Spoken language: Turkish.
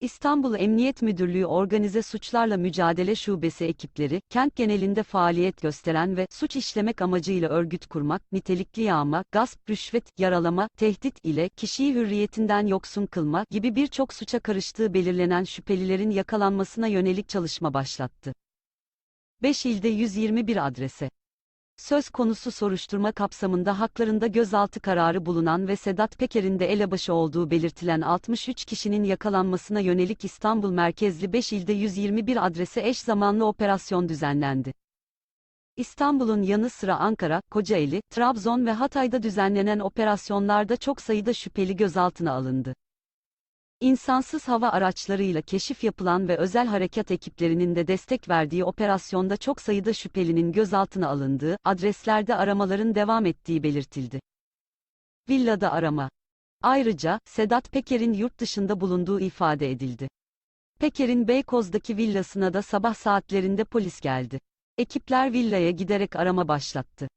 İstanbul Emniyet Müdürlüğü Organize Suçlarla Mücadele Şubesi ekipleri, kent genelinde faaliyet gösteren ve suç işlemek amacıyla örgüt kurmak, nitelikli yağma, gasp, rüşvet, yaralama, tehdit ile kişiyi hürriyetinden yoksun kılma gibi birçok suça karıştığı belirlenen şüphelilerin yakalanmasına yönelik çalışma başlattı. 5 ilde 121 adrese Söz konusu soruşturma kapsamında haklarında gözaltı kararı bulunan ve Sedat Peker'in de elebaşı olduğu belirtilen 63 kişinin yakalanmasına yönelik İstanbul merkezli 5 ilde 121 adrese eş zamanlı operasyon düzenlendi. İstanbul'un yanı sıra Ankara, Kocaeli, Trabzon ve Hatay'da düzenlenen operasyonlarda çok sayıda şüpheli gözaltına alındı. İnsansız hava araçlarıyla keşif yapılan ve özel harekat ekiplerinin de destek verdiği operasyonda çok sayıda şüphelinin gözaltına alındığı, adreslerde aramaların devam ettiği belirtildi. Villada arama. Ayrıca, Sedat Peker'in yurt dışında bulunduğu ifade edildi. Peker'in Beykoz'daki villasına da sabah saatlerinde polis geldi. Ekipler villaya giderek arama başlattı.